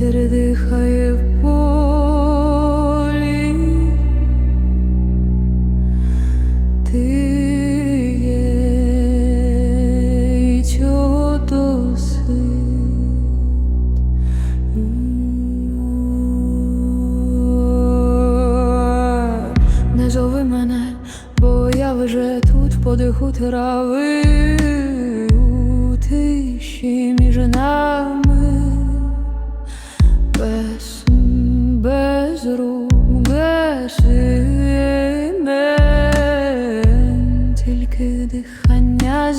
Вітер дихає в полі, ти є, і чого досить. Не зови мене, бо я вже тут подиху трави у тиші між нами.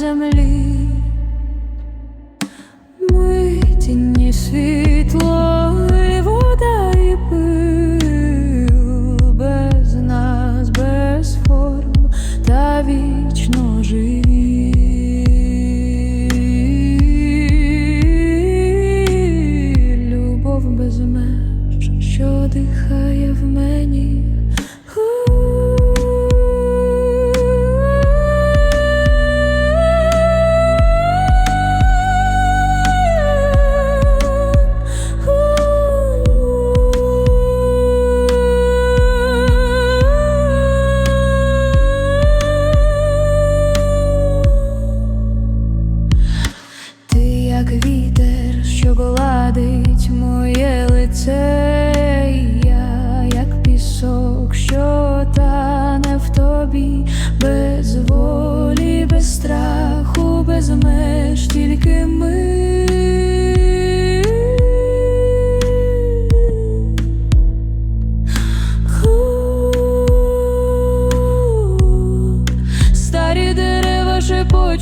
землі ми тіні світ.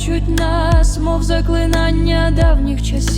кличуть нас, мов заклинання давніх часів.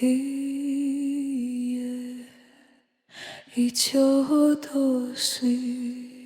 Киє, і цього досить.